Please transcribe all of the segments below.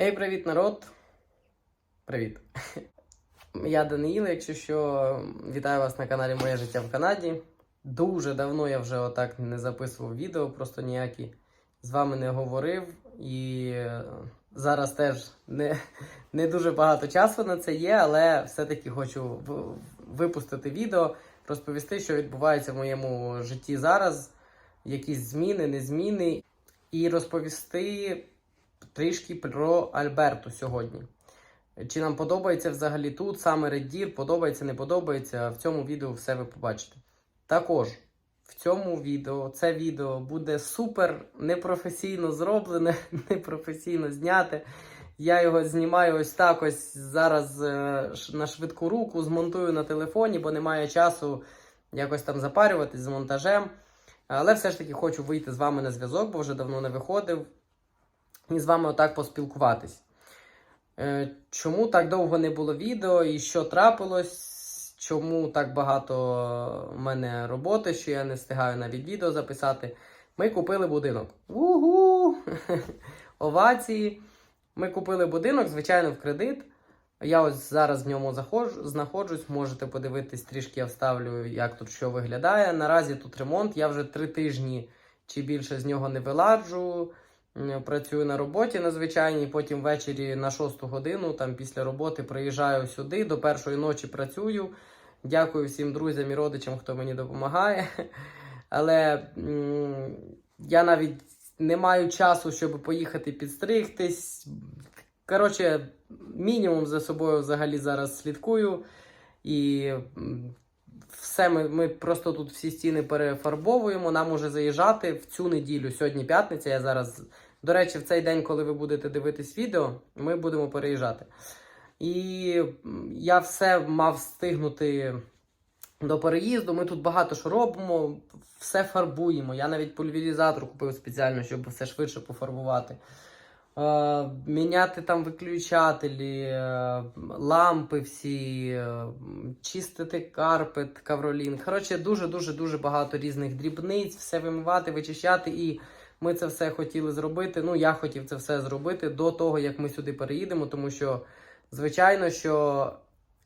Гей, привіт, народ! Привіт! Я Даниїл, якщо що, вітаю вас на каналі Моє життя в Канаді. Дуже давно я вже отак не записував відео, просто ніякі з вами не говорив. І е, зараз теж не, не дуже багато часу на це є, але все-таки хочу випустити відео, розповісти, що відбувається в моєму житті зараз, якісь зміни, не зміни, і розповісти трішки про Альберту сьогодні. Чи нам подобається взагалі тут саме Реддір, подобається, не подобається. В цьому відео все ви побачите. Також в цьому відео це відео буде супер непрофесійно зроблене, непрофесійно зняте. Я його знімаю ось так ось зараз е, на швидку руку, змонтую на телефоні, бо немає часу якось там запарюватись з монтажем. Але все ж таки хочу вийти з вами на зв'язок, бо вже давно не виходив і з вами отак поспілкуватись. Е, Чому так довго не було відео і що трапилось? Чому так багато в мене роботи, що я не встигаю навіть відео записати? Ми купили будинок. Угу! Овації. Ми купили будинок, звичайно, в кредит. Я ось зараз в ньому заходжу, знаходжусь. Можете подивитись, трішки я вставлю, як тут що виглядає. Наразі тут ремонт. Я вже три тижні чи більше з нього не виладжу. Працюю на роботі на звичайній, потім ввечері на 6 годину, там після роботи приїжджаю сюди, до першої ночі працюю. Дякую всім друзям і родичам, хто мені допомагає. Але я навіть не маю часу, щоб поїхати підстригтись. Коротше, мінімум за собою взагалі зараз слідкую. І все ми, ми просто тут всі стіни перефарбовуємо. Нам уже заїжджати в цю неділю. Сьогодні п'ятниця. Я зараз, до речі, в цей день, коли ви будете дивитись відео, ми будемо переїжджати. І я все мав встигнути до переїзду. Ми тут багато що робимо, все фарбуємо. Я навіть пульверізатор купив спеціально, щоб все швидше пофарбувати. Е, міняти там виключателі, е, лампи всі, е, чистити карпет, кавролін. Коротше, дуже-дуже дуже багато різних дрібниць, все вимивати, вичищати. І ми це все хотіли зробити. Ну, я хотів це все зробити до того, як ми сюди переїдемо, тому що, звичайно, що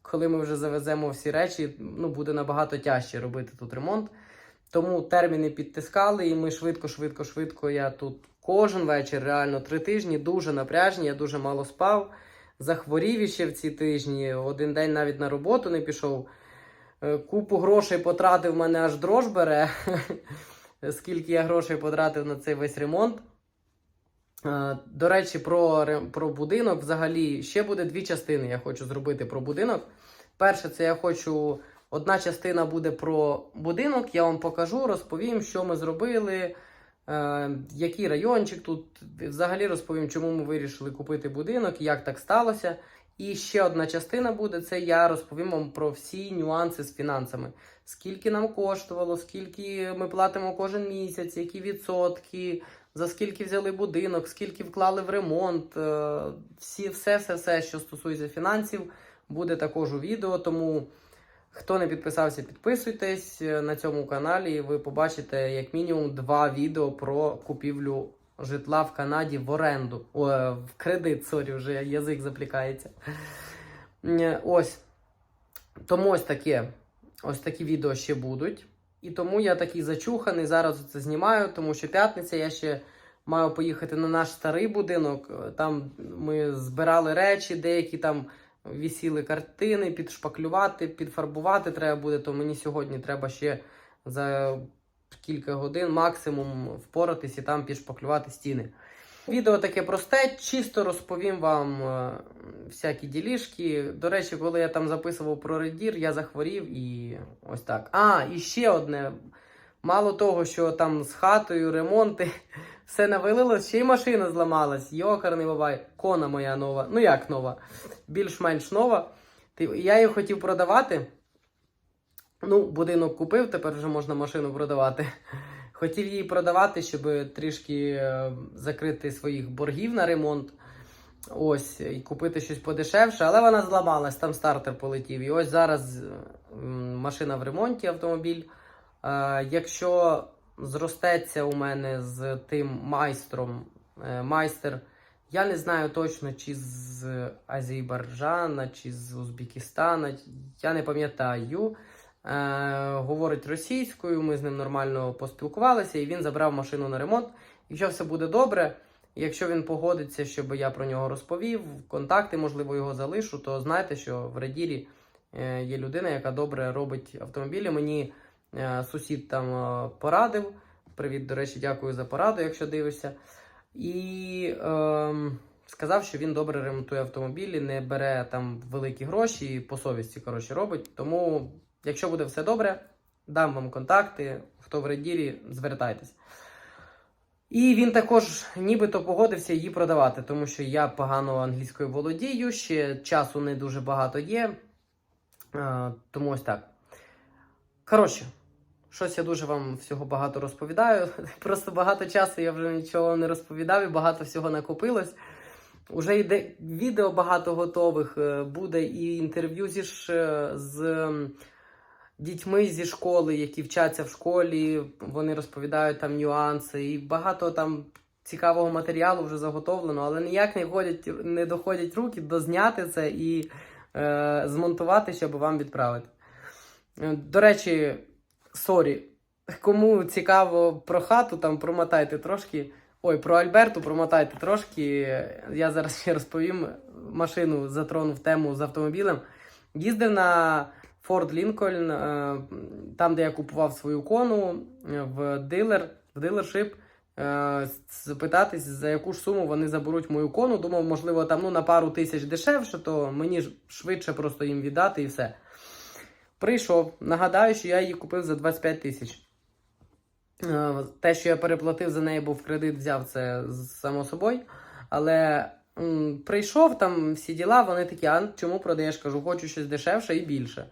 коли ми вже завеземо всі речі, ну, буде набагато тяжче робити тут ремонт. Тому терміни підтискали, і ми швидко, швидко, швидко. Я тут кожен вечір, реально три тижні, дуже напряжні, я дуже мало спав. Захворів іще в ці тижні. Один день навіть на роботу не пішов. Е, Купу грошей потратив, мене аж дрож бере. Скільки я грошей потратив на цей весь ремонт. Е, До речі, про, про будинок взагалі ще буде дві частини. Я хочу зробити про будинок. Перше, це я хочу. Одна частина буде про будинок. Я вам покажу, розповім, що ми зробили, е, який райончик тут. Взагалі розповім, чому ми вирішили купити будинок, як так сталося. І ще одна частина буде: це я розповім вам про всі нюанси з фінансами. Скільки нам коштувало, скільки ми платимо кожен місяць, які відсотки, за скільки взяли будинок, скільки вклали в ремонт. е, Всі, все, все, все, що стосується фінансів, буде також у відео. Тому хто не підписався, підписуйтесь Е, на цьому каналі. і Ви побачите як мінімум два відео про купівлю житла в Канаді в оренду. О, е, в кредит, сорі, вже язик заплікається. Е, Ось. Тому ось таке. Ось такі відео ще будуть. І тому я такий зачуханий. Зараз це знімаю, тому що п'ятниця я ще маю поїхати на наш старий будинок. Там ми збирали речі, деякі там вісіли картини, підшпаклювати, підфарбувати треба буде. То мені сьогодні треба ще за кілька годин максимум впоратись і там підшпаклювати стіни. Відео таке просте, чисто розповім вам е, всякі ділішки. До речі, коли я там записував про редір, я захворів і ось так. А, і ще одне. Мало того, що там з хатою ремонти, все навалилось, ще й машина зламалась. Йокарний бабай, кона моя нова. Ну як нова? Більш-менш нова. Я її хотів продавати. Ну, будинок купив, тепер вже можна машину продавати. Хотів її продавати, щоб трішки е, закрити своїх боргів на ремонт. Ось, і купити щось подешевше, але вона зламалась, там стартер полетів. І ось зараз машина в ремонті, автомобіль. Е, якщо зростеться у мене з тим майстром, е, майстер Я не знаю точно, чи з Азербайджана, чи з Узбекистана. Я не пам'ятаю. Е, говорить російською, ми з ним нормально поспілкувалися, і він забрав машину на ремонт. Якщо все буде добре, якщо він погодиться, щоб я про нього розповів, контакти, можливо, його залишу, то знайте, що в Радірі е, є людина, яка добре робить автомобілі. Мені сусід там е, порадив. Привіт, до речі, дякую за пораду, якщо дивишся. І ем, сказав, що він добре ремонтує автомобілі, не бере там великі гроші і по совісті коротше, робить. Тому, якщо буде все добре, дам вам контакти. Хто в Реділі, звертайтесь. І він також нібито погодився її продавати, тому що я погано англійською володію, ще часу не дуже багато є. Е, тому ось так. Коротше, щось я дуже вам всього багато розповідаю. Просто багато часу я вже нічого не розповідав і багато всього накопилось. Уже йде відео багато готових, е, буде і інтерв'ю зі ш... е, з дітьми зі школи, які вчаться в школі. Вони розповідають там нюанси, і багато там цікавого матеріалу вже заготовлено, але ніяк не ходять, не доходять руки дозняти це і е, змонтувати, щоб вам відправити. Е, До речі, сорі, кому цікаво про хату, там промотайте трошки. Ой, про Альберту промотайте трошки. Я зараз ще розповім. Машину затронув тему з автомобілем. Їздив на Ford Lincoln, е, там, де я купував свою кону, е, в дилер, в дилершип. е, Запитатись, за яку ж суму вони заберуть мою кону. Думав, можливо, там ну, на пару тисяч дешевше, то мені ж швидше просто їм віддати і все. Прийшов. Нагадаю, що я її купив за 25 тисяч. Е, Те, що я переплатив за неї, був кредит, взяв це само собою. Але м, прийшов там всі діла, вони такі, а чому продаєш? Кажу, хочу щось дешевше і більше.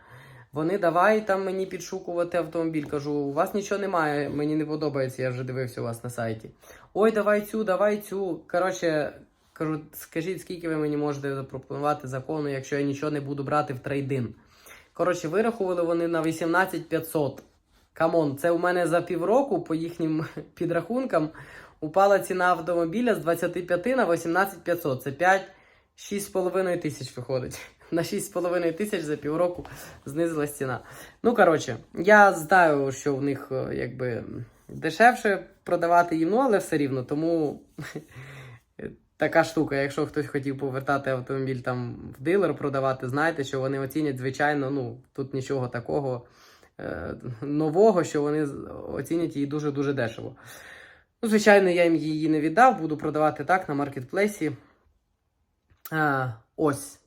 Вони давай там мені підшукувати автомобіль. Кажу, у вас нічого немає, мені не подобається, я вже дивився у вас на сайті. Ой, давай цю, давай цю. Коротше, кажу, скажіть, скільки ви мені можете запропонувати закону, якщо я нічого не буду брати в трейдин. Коротше, вирахували вони на 18 500. Камон, це у мене за півроку, по їхнім підрахункам, упала ціна автомобіля з 25 на 18 500. Це 5 6,5 тисяч виходить. На 6,5 тисяч за півроку знизилась ціна. Ну, коротше, я знаю, що в них е, якби дешевше продавати їм, ну, але все рівно. Тому така штука, якщо хтось хотів повертати автомобіль там в дилер продавати, знайте, що вони оцінять, звичайно, ну, тут нічого такого е, нового, що вони оцінять її дуже-дуже дешево. Ну, звичайно, я їм її не віддав, буду продавати так на маркетплейсі. А, ось.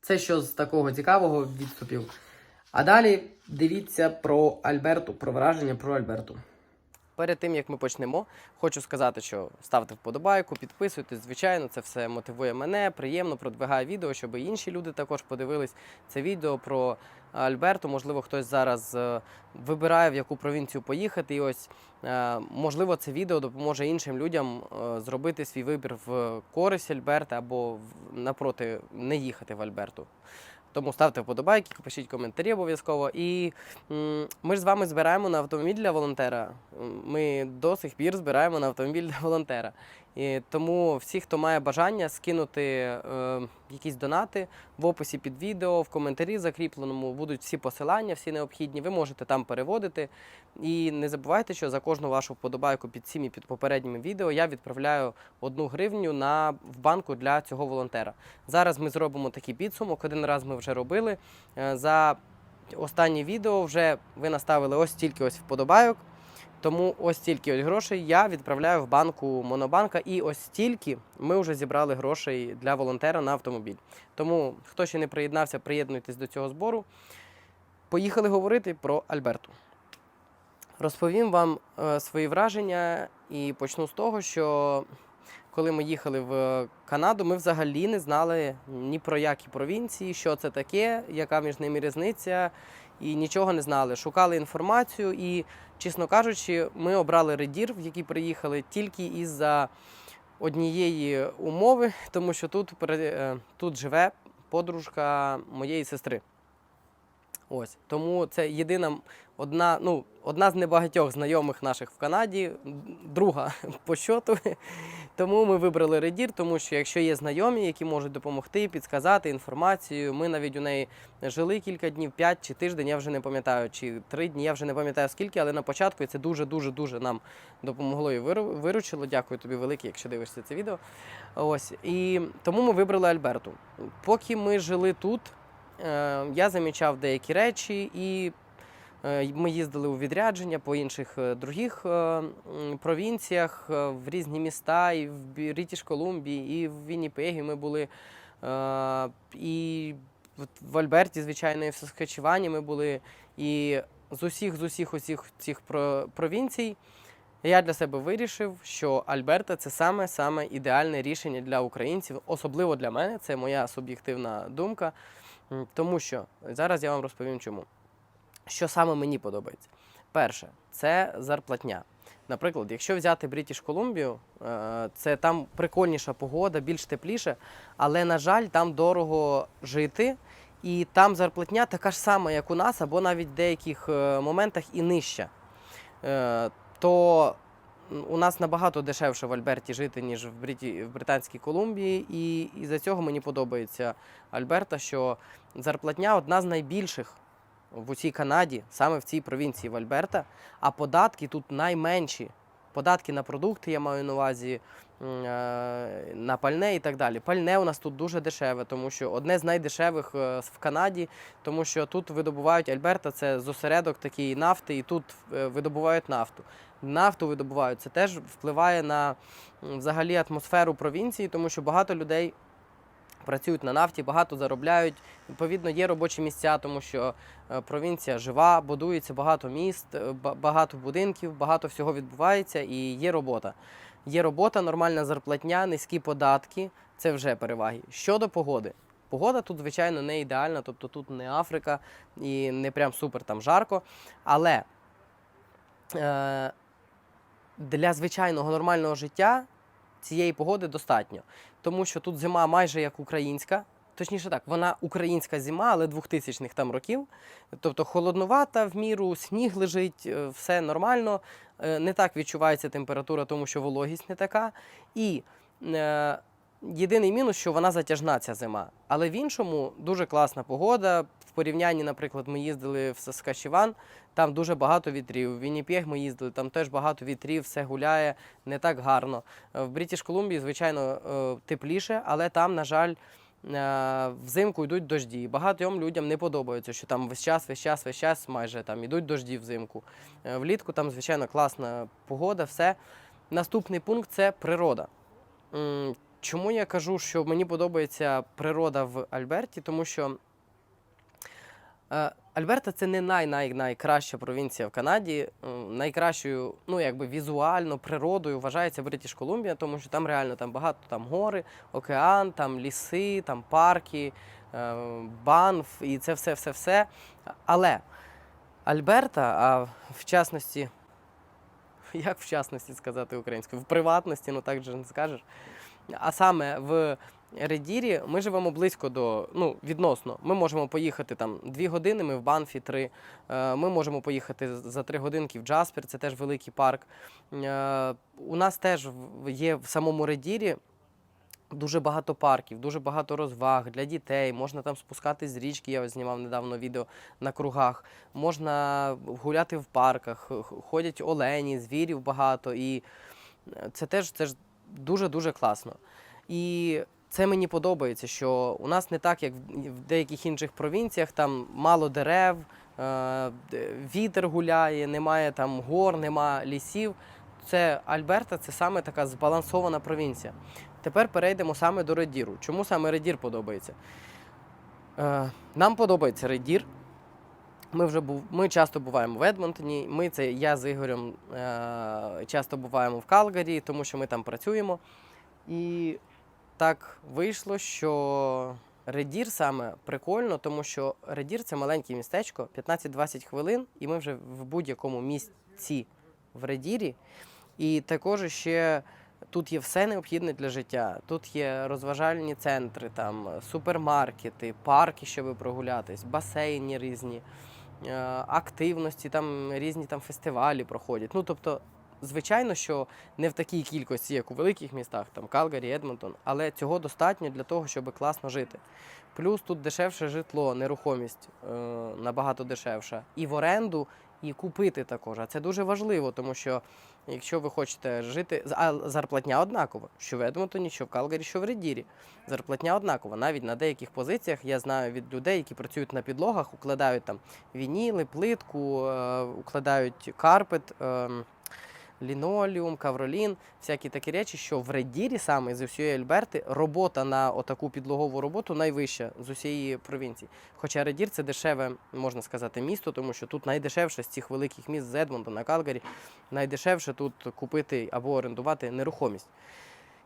Це що з такого цікавого відступів. А далі дивіться про Альберту, про враження про Альберту. Перед тим як ми почнемо, хочу сказати, що ставте вподобайку, підписуйтесь. Звичайно, це все мотивує мене, приємно продвигає відео, щоб інші люди також подивились це відео про Альберту. Можливо, хтось зараз е, вибирає в яку провінцію поїхати. І ось е, можливо, це відео допоможе іншим людям е, зробити свій вибір в користь Альберта або напроти не їхати в Альберту. Тому ставте вподобайки, пишіть коментарі обов'язково. І ми ж з вами збираємо на автомобіль для волонтера. Ми до сих пір збираємо на автомобіль для волонтера. І тому всі, хто має бажання скинути е, якісь донати в описі під відео, в коментарі закріпленому будуть всі посилання, всі необхідні. Ви можете там переводити. І не забувайте, що за кожну вашу вподобайку під цим і під попередніми відео я відправляю одну гривню на в банку для цього волонтера. Зараз ми зробимо такий підсумок. Один раз ми вже робили. Е, За останнє відео вже ви наставили ось стільки ось вподобайок. Тому ось стільки ось грошей я відправляю в банку Монобанка, і ось стільки ми вже зібрали грошей для волонтера на автомобіль. Тому, хто ще не приєднався, приєднуйтесь до цього збору. Поїхали говорити про Альберту. Розповім вам е, свої враження і почну з того, що коли ми їхали в Канаду, ми взагалі не знали ні про які провінції, що це таке, яка між ними різниця, і нічого не знали. Шукали інформацію, і, чесно кажучи, ми обрали редір, в який приїхали тільки із-за однієї умови, тому що тут, е, тут живе подружка моєї сестри. Ось тому це єдина одна, ну, одна з небагатьох знайомих наших в Канаді, друга по щоту. Тому ми вибрали Редір, тому що якщо є знайомі, які можуть допомогти, підказати інформацію. Ми навіть у неї жили кілька днів, 5 чи тиждень, я вже не пам'ятаю, чи 3 дні, я вже не пам'ятаю скільки, але на початку це дуже дуже нам допомогло і виру- виручило. Дякую тобі велике, якщо дивишся це відео. Ось і тому ми вибрали Альберту. Поки ми жили тут, е, я замічав деякі речі, і ми їздили у відрядження по інших е, других е, провінціях, е, в різні міста, і в Брітіш Колумбії, і в Вінніпегі ми були. е, І в Альберті, звичайно, і в Саскачевані ми були. І з усіх з усіх усіх цих провінцій я для себе вирішив, що Альберта це саме саме ідеальне рішення для українців, особливо для мене. Це моя суб'єктивна думка. Тому що зараз я вам розповім чому. Що саме мені подобається? Перше, це зарплатня. Наприклад, якщо взяти Брітіш Колумбію, е, це там прикольніша погода, більш тепліше, але, на жаль, там дорого жити, і там зарплатня така ж сама, як у нас, або навіть в деяких е, моментах і нижча. Е, То у нас набагато дешевше в Альберті жити, ніж в, Бриті... в Британській Колумбії, і, і за цього мені подобається Альберта, що зарплатня одна з найбільших в усій Канаді, саме в цій провінції в Альберта, а податки тут найменші. Податки на продукти, я маю на увазі е, на пальне і так далі. Пальне у нас тут дуже дешеве, тому що одне з найдешевих е, в Канаді, тому що тут видобувають Альберта, це зосередок такий нафти, і тут е, видобувають нафту. Нафту видобувають. Це теж впливає на взагалі атмосферу провінції, тому що багато людей працюють на нафті, багато заробляють. Відповідно, є робочі місця, тому що е, провінція жива, будується багато міст, е, багато будинків, багато всього відбувається і є робота. Є робота, нормальна зарплатня, низькі податки це вже переваги. Щодо погоди. Погода тут, звичайно, не ідеальна, тобто тут не Африка і не прям супер там жарко. Але е, для звичайного нормального життя цієї погоди достатньо. Тому що тут зима майже як українська. Точніше так, вона українська зима, але 2000-х там років. Тобто холоднувата в міру, сніг лежить, е, все нормально. Е, Не так відчувається температура, тому що вологість не така. І е, єдиний мінус, що вона затяжна ця зима. Але в іншому дуже класна погода. Порівнянні, наприклад, ми їздили в Саскачеван, там дуже багато вітрів. В Вінніпег ми їздили, там теж багато вітрів, все гуляє не так гарно. Е, В Брітіш Колумбії, звичайно, е, тепліше, але там, на жаль, е, взимку йдуть дожді. Багатьом людям не подобається, що там весь час, весь час, весь час майже там ідуть дожді взимку. Влітку там, звичайно, класна погода, все. Наступний пункт це природа. Чому я кажу, що мені подобається природа в Альберті? Тому що Альберта це не най, най найкраща провінція в Канаді. Найкращою, ну якби візуально, природою вважається Бритіш Колумбія, тому що там реально там багато там гори, океан, там ліси, там парки, е, банф, і це все, все, все. Але Альберта, а в частності, як в частності сказати українською, в приватності, ну так же не скажеш. А саме в Редірі ми живемо близько до, ну, відносно. Ми можемо поїхати там дві години, ми в Банфі три. Е, Ми можемо поїхати за три годинки в Джаспер, це теж великий парк. Е, У нас теж є в самому Редірі дуже багато парків, дуже багато розваг для дітей. Можна там спускатись з річки. Я знімав недавно відео на кругах. Можна гуляти в парках, ходять олені, звірів багато. І е, це теж це ж дуже-дуже класно. І це мені подобається, що у нас не так, як в деяких інших провінціях, там мало дерев, е, вітер гуляє, немає там гор, немає лісів. Це Альберта це саме така збалансована провінція. Тепер перейдемо саме до Редіру. Чому саме Редір подобається? Е, нам подобається Редір. Ми вже був, ми часто буваємо в Едмонтоні. Ми це я з Ігорем е, часто буваємо в Калгарі, тому що ми там працюємо. І так вийшло, що Редір саме прикольно, тому що Редір це маленьке містечко, 15-20 хвилин, і ми вже в будь-якому місці в Редірі. І також ще Тут є все необхідне для життя. Тут є розважальні центри, там супермаркети, парки, щоб прогулятись, басейни різні, е, активності, там різні там фестивалі проходять. Ну тобто, звичайно, що не в такій кількості, як у великих містах, там Калгарі, Едмонтон, але цього достатньо для того, щоб класно жити. Плюс тут дешевше житло, нерухомість е, набагато дешевша. І в оренду, і купити також. А це дуже важливо, тому що якщо ви хочете жити, а зарплатня однакова, що в Едмонтоні, що в Калгарі, що в Редірі. Зарплатня однакова. Навіть на деяких позиціях я знаю від людей, які працюють на підлогах, укладають там вініли, плитку, е, укладають карпет. Е, лінолеум, кавролін, всякі такі речі, що в Редірі саме з усієї Альберти робота на отаку підлогову роботу найвища з усієї провінції. Хоча Редір це дешеве, можна сказати, місто, тому що тут найдешевше з цих великих міст з Едмонтона, Калгарі, найдешевше тут купити або орендувати нерухомість.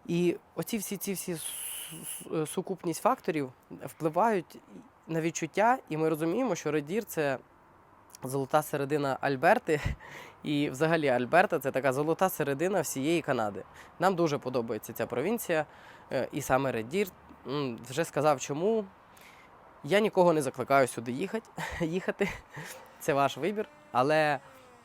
І оці всі ці всі сукупність факторів впливають на відчуття, і ми розуміємо, що Редір це золота середина Альберти. І взагалі Альберта це така золота середина всієї Канади. Нам дуже подобається ця провінція, е, і саме Редір. М, Вже сказав чому. Я нікого не закликаю сюди їхати. їхати. Це ваш вибір. Але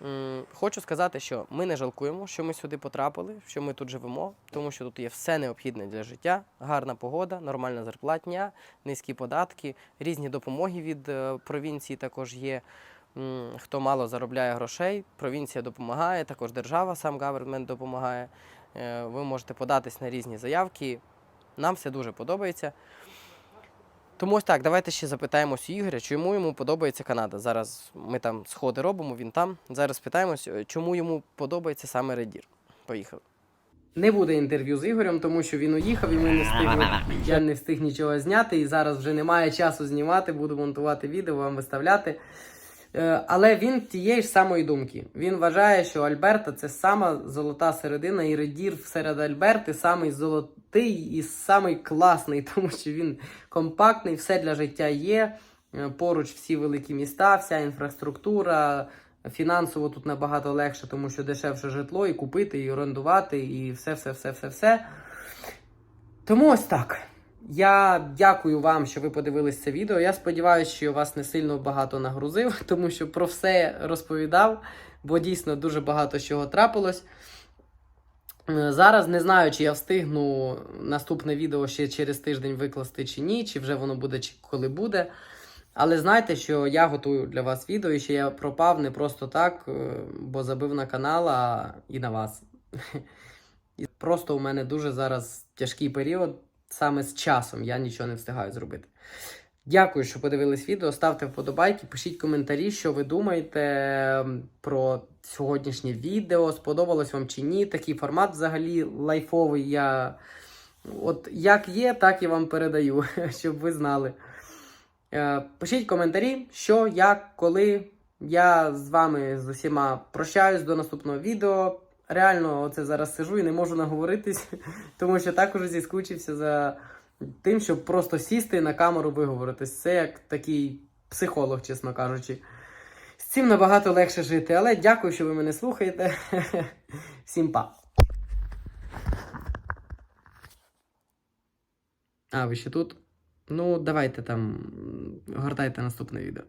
м, хочу сказати, що ми не жалкуємо, що ми сюди потрапили, що ми тут живемо, тому що тут є все необхідне для життя, гарна погода, нормальна зарплатня, низькі податки, різні допомоги від е, провінції також є. Хто мало заробляє грошей, провінція допомагає, також держава, сам гавермент допомагає. Е, Ви можете податись на різні заявки. Нам все дуже подобається. Тому ось так, давайте ще запитаємось у Ігоря, чому йому подобається Канада. Зараз ми там сходи робимо, він там. Зараз питаємось, е, чому йому подобається саме Редір. Поїхали. Не буде інтерв'ю з Ігорем, тому що він уїхав і ми не встигли. Я не встиг нічого зняти, і зараз вже немає часу знімати, буду монтувати відео, вам виставляти. Е, Але він тієї ж самої думки. Він вважає, що Альберта це сама золота середина, і Редір серед Альберти самий золотий і самий класний, тому що він компактний, все для життя є. Е, Поруч всі великі міста, вся інфраструктура. Фінансово тут набагато легше, тому що дешевше житло, і купити, і орендувати, і все, все, все, все, все. Тому ось так. Я дякую вам, що ви подивились це відео. Я сподіваюся, що я вас не сильно багато нагрузив, тому що про все розповідав, бо дійсно дуже багато чого трапилось. Е, Зараз не знаю, чи я встигну наступне відео ще через тиждень викласти чи ні, чи вже воно буде, чи коли буде. Але знайте, що я готую для вас відео, і що я пропав не просто так, е, бо забив на канал а і на вас. Просто у мене дуже зараз тяжкий період, саме з часом я нічого не встигаю зробити. Дякую, що подивились відео. Ставте вподобайки, пишіть коментарі, що ви думаєте про сьогоднішнє відео. Сподобалось вам чи ні. Такий формат взагалі лайфовий. Я от як є, так і вам передаю, щоб ви знали. Е, Пишіть коментарі, що, як, коли. Я з вами з усіма прощаюсь до наступного відео. Реально, оце зараз сижу і не можу наговоритись, тому що також зіскучився за тим, щоб просто сісти і на камеру виговоритись. Це як такий психолог, чесно кажучи. З цим набагато легше жити. Але дякую, що ви мене слухаєте. Всім па. А, ви ще тут? Ну, давайте там гортайте наступне відео.